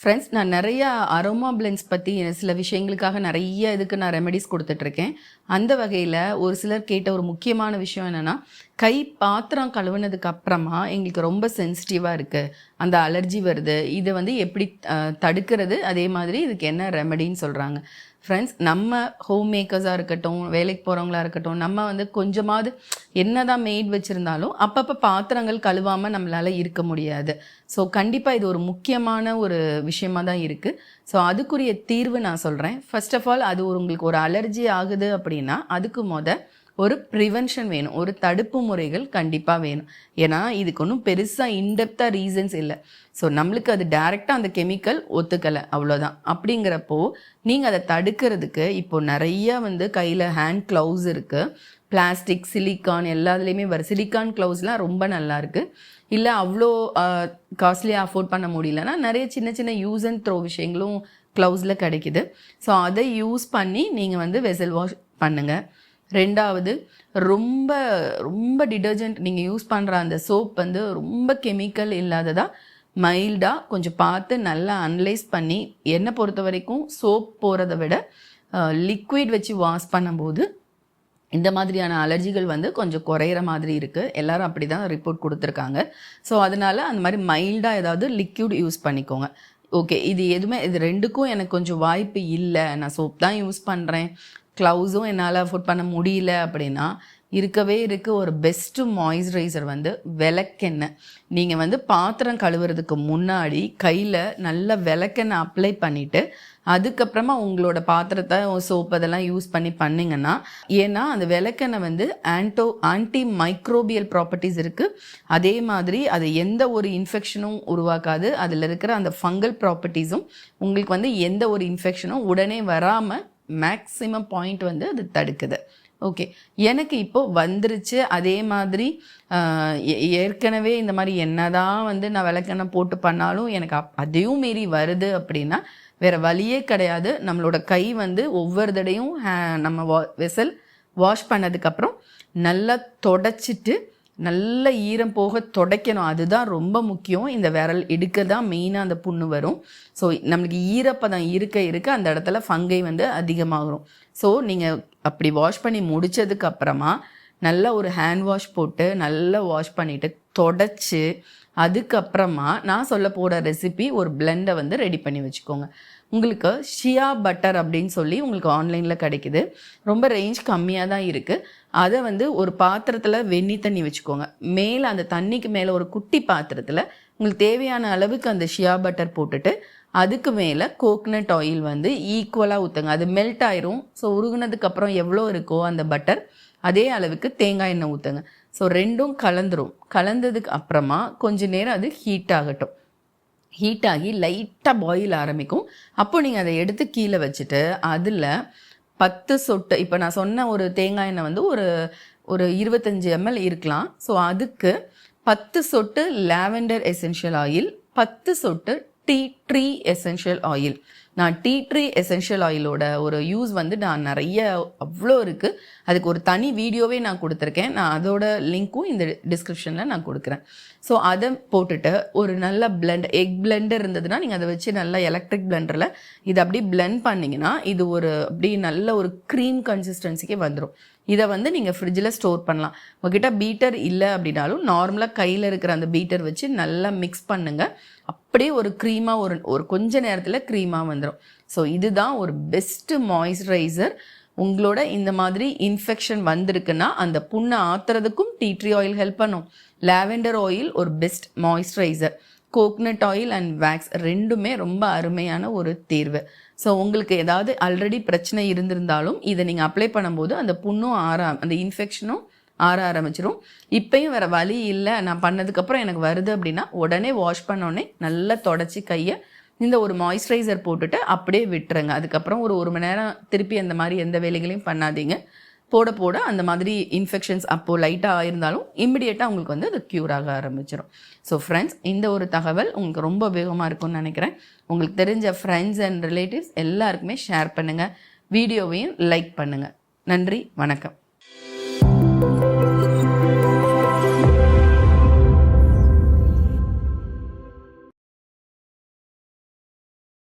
friends நான் நிறையா aroma blends பற்றி சில விஷயங்களுக்காக நிறைய இதுக்கு நான் ரெமெடிஸ் கொடுத்துட்ருக்கேன். அந்த வகையில் ஒரு சிலர் கேட்ட ஒரு முக்கியமான விஷயம் என்னென்னா கை பாத்திரம் கழுவுனதுக்கு அப்புறமா எங்களுக்கு ரொம்ப சென்சிட்டிவாக இருக்குது அந்த அலர்ஜி வருது. இதை வந்து எப்படி தடுக்கிறது? அதே மாதிரி இதுக்கு என்ன ரெமெடின்னு சொல்கிறாங்க ஃப்ரெண்ட்ஸ் நம்ம ஹோம் மேக்கர்ஸாக இருக்கட்டும் வேலைக்கு போகிறவங்களா இருக்கட்டும் நம்ம வந்து கொஞ்சமாவது என்னதான் மெய்ட் வச்சுருந்தாலும் அப்பப்போ பாத்திரங்கள் கழுவாமல் நம்மளால் இருக்க முடியாது. ஸோ கண்டிப்பாக இது ஒரு முக்கியமான ஒரு விஷயமா தான் இருக்குது ஸோ அதுக்குரிய தீர்வு நான் சொல்கிறேன் ஃபர்ஸ்ட் ஆஃப் ஆல் அது ஒரு உங்களுக்கு ஒரு அலர்ஜி ஆகுது அப்படின்னா அதுக்கு மொதல் ஒரு ப்ரிவென்ஷன் வேணும். ஒரு தடுப்பு முறைகள் கண்டிப்பாக வேணும். ஏன்னா இதுக்கு ஒன்றும் பெருசாக இன்டெப்த்தாக ரீசன்ஸ் இல்லை. ஸோ நம்மளுக்கு அது டைரெக்டாக அந்த கெமிக்கல் ஒத்துக்கலை. அவ்வளோதான் அப்படிங்கிறப்போ நீங்கள் அதை தடுக்கிறதுக்கு இப்போ நிறைய வந்து கையில் ஹேண்ட் க்ளவுஸ் இருக்குது பிளாஸ்டிக் சிலிக்கான் எல்லாத்துலேயுமே வரும் சிலிக்கான் க்ளவுஸ்லாம் ரொம்ப நல்லாயிருக்கு இல்லை அவ்வளோ காஸ்ட்லியாக அஃபோர்ட் பண்ண முடியலன்னா நிறைய சின்ன சின்ன யூஸ் அண்ட் த்ரோ விஷயங்களும் க்ளவுஸில் கிடைக்குது. ஸோ அதை யூஸ் பண்ணி நீங்கள் வந்து வெசல் வாஷ் பண்ணுங்கள் ரெண்டாவது ரொம்ப ரொம்ப டிடர்ஜென்ட் நீங்கள் யூஸ் பண்ணுற அந்த சோப் வந்து ரொம்ப கெமிக்கல் இல்லாததாக மைல்டாக கொஞ்சம் பார்த்து நல்லா அனலைஸ் பண்ணி என்னை பொறுத்த வரைக்கும் சோப் போகிறத விட லிக்விட் வச்சு வாஷ் பண்ணும்போது இந்த மாதிரியான அலர்ஜிகள் வந்து கொஞ்சம் குறையிற மாதிரி இருக்குது எல்லாரும் அப்படி தான் ரிப்போர்ட் கொடுத்துருக்காங்க. ஸோ அதனால் அந்த மாதிரி மைல்டாக ஏதாவது லிக்யூட் யூஸ் பண்ணிக்கோங்க. ஓகே இது எதுவுமே இது ரெண்டுக்கும் எனக்கு கொஞ்சம் வாய்ப்பு இல்லை. நான் சோப் தான் யூஸ் பண்ணுறேன் க்ளவுஸும் என்னால் அஃபோர்ட் பண்ண முடியல அப்படின்னா இருக்கவே இருக்க. ஒரு பெஸ்ட்டு மாய்ஸ்சரைசர் வந்து விளக்கெண்ணெய். நீங்கள் வந்து பாத்திரம் கழுவுறதுக்கு முன்னாடி கையில் நல்ல விளக்கெண்ணெய் அப்ளை பண்ணிவிட்டு அதுக்கப்புறமா உங்களோட பாத்திரத்தை சோப் அதெல்லாம் யூஸ் பண்ணி பண்ணிங்கன்னா ஏன்னா அந்த விளக்கெண்ணெய் வந்து ஆன்டோ ஆன்டி மைக்ரோபியல் ப்ராப்பர்ட்டிஸ் இருக்குது அதே மாதிரி அது எந்த ஒரு இன்ஃபெக்ஷனும் உருவாக்காது. அதில் இருக்கிற அந்த ஃபங்கல் ப்ராப்பர்ட்டிஸும் உங்களுக்கு வந்து எந்த ஒரு இன்ஃபெக்ஷனும் உடனே வராமல் மேக்ஸிமம் பாயிண்ட் வந்து அது தடுக்குது. ஓகே எனக்கு இப்போ வந்துருச்சு. அதே மாதிரி ஏ- ஏற்கனவே இந்த மாதிரி என்னதான் வந்து நான் விளக்கெண்ணெய் போட்டு பண்ணாலும் எனக்கு அப்- அதையும் மீறி வருது அப்படின்னா வேற வழியே கிடையாது. நம்மளோட கை வந்து ஒவ்வொரு தடையும் ஹே- நம்ம வா வெசல் வாஷ் பண்ணதுக்கப்புறம் நல்லா தொடச்சிட்டு நல்ல ஈரம் போக துடைக்கணும். அதுதான் ரொம்ப முக்கியம். இந்த விரல் எடுக்க தான் மெயினாக அந்த புண்ணு வரும். ஸோ நம்மளுக்கு ஈரப்பதம் இருக்க இருக்க அந்த இடத்துல ஃபங்கை வந்து அதிகமாகும். ஸோ நீங்கள் அப்படி வாஷ் பண்ணி முடித்ததுக்கு அப்புறமா நல்லா ஒரு ஹேண்ட் வாஷ் போட்டு நல்லா வாஷ் பண்ணிவிட்டு தொடச்சி அதுக்கப்புறமா நான் சொல்ல போகிற ரெசிபி ஒரு பிளெண்டை வந்து ரெடி பண்ணி வச்சுக்கோங்க. உங்களுக்கு ஷியா பட்டர் அப்படின்னு சொல்லி உங்களுக்கு ஆன்லைனில் கிடைக்குது. ரொம்ப ரேஞ்ச் கம்மியாக தான் இருக்குது அதை வந்து ஒரு பாத்திரத்தில் வெந்நி தண்ணி வச்சுக்கோங்க. மேலே அந்த தண்ணிக்கு மேலே ஒரு குட்டி பாத்திரத்தில் உங்களுக்கு தேவையான அளவுக்கு அந்த ஷியா பட்டர் போட்டுட்டு அதுக்கு மேலே கோக்னட் ஆயில் வந்து ஈக்குவலாக ஊற்றுங்க அது மெல்ட் ஆயிரும். ஸோ உருகுனதுக்கப்புறம் எவ்வளோ இருக்கோ அந்த பட்டர் அதே அளவுக்கு தேங்காய் எண்ணெய் ஊற்றுங்க ஸோ ரெண்டும் கலந்துரும். கலந்ததுக்கு அப்புறமா கொஞ்ச நேரம் அது ஹீட் ஆகட்டும். ஹீட் ஆகி லைட்டாக பாயில் ஆரம்பிக்கும். அப்போ நீங்கள் அதை எடுத்து கீழே வச்சுட்டு அதில் பத்து சொட்டு இப்போ நான் சொன்ன ஒரு தேங்காய் எண்ணெய் வந்து ஒரு ஒரு இருபத்தஞ்சி எம்எல் இருக்கலாம். ஸோ அதுக்கு பத்து சொட்டு லாவெண்டர் எசென்ஷியல் ஆயில் பத்து சொட்டு டீ ட்ரீ எசென்ஷியல் ஆயில். நான் டீ ட்ரீ எசென்ஷியல் ஆயிலோட ஒரு யூஸ் வந்து நான் நிறைய அவ்வளோ இருக்குது அதுக்கு ஒரு தனி வீடியோவே நான் கொடுத்துருக்கேன். நான் அதோட லிங்க்கும் இந்த டிஸ்கிரிப்ஷனில் நான் கொடுக்குறேன். ஸோ அதை போட்டுட்டு ஒரு நல்ல பிளெண்ட் எக் பிளெண்டர் இருந்ததுன்னா நீங்கள் அதை வச்சு நல்லா எலக்ட்ரிக் பிளெண்டரில் இதை அப்படி பிளெண்ட் பண்ணிங்கன்னா இது ஒரு அப்படி நல்ல ஒரு க்ரீம் கன்சிஸ்டன்சிக்கே வந்துடும் இதை வந்து நீங்கள் ஃப்ரிட்ஜில் ஸ்டோர் பண்ணலாம். உங்ககிட்ட பீட்டர் இல்லை அப்படின்னாலும் நார்மலாக கையில் இருக்கிற அந்த பீட்டர் வச்சு நல்லா மிக்ஸ் பண்ணுங்கள் அப்படியே ஒரு க்ரீமாக ஒரு ஒரு கொஞ்ச நேரத்தில் க்ரீமாக வந்துடும் ஸோ இதுதான் ஒரு பெஸ்ட்டு மாய்ஸ்சரைசர் உங்களோட இந்த மாதிரி இன்ஃபெக்ஷன் வந்திருக்குன்னா அந்த புண்ணை ஆத்துறதுக்கும் டீ ட்ரீ ஆயில் ஹெல்ப் பண்ணும். லாவெண்டர் ஆயில் ஒரு best moisturiser coconut oil and wax ரெண்டுமே ரொம்ப அருமையான ஒரு தீர்வு. ஸோ உங்களுக்கு ஏதாவது ஆல்ரெடி பிரச்சனை இருந்திருந்தாலும் இதை நீங்கள் அப்ளை பண்ணும்போது அந்த புண்ணும் ஆற அந்த இன்ஃபெக்ஷனும் ஆற ஆரம்பிச்சிரும். இப்பயும் வேற வழி இல்லை. நான் பண்ணதுக்கப்புறம் எனக்கு வருது அப்படின்னா உடனே வாஷ் பண்ணோடனே நல்லா தொடச்சி கையை இந்த ஒரு மாய்ஸ்சரைசர் போட்டுட்டு அப்படியே விட்டுருங்க. அதுக்கப்புறம் ஒரு ஒரு மணி நேரம் திருப்பி அந்த மாதிரி எந்த வேலைகளையும் பண்ணாதீங்க. போட போட அந்த மாதிரி இன்ஃபெக்ஷன்ஸ் அப்போது லைட்டாக ஆயிருந்தாலும் இமிடியேட்டாக உங்களுக்கு வந்து அது க்யூர் ஆக ஆரம்பிச்சிடும் ஸோ ஃப்ரெண்ட்ஸ் இந்த ஒரு தகவல் உங்களுக்கு ரொம்ப உபயோகமாக இருக்கும்னு நினைக்கிறேன். உங்களுக்கு தெரிஞ்ச ஃப்ரெண்ட்ஸ் அண்ட் ரிலேட்டிவ்ஸ் எல்லாருக்குமே ஷேர் பண்ணுங்கள் வீடியோவையும் லைக் பண்ணுங்கள் நன்றி வணக்கம்.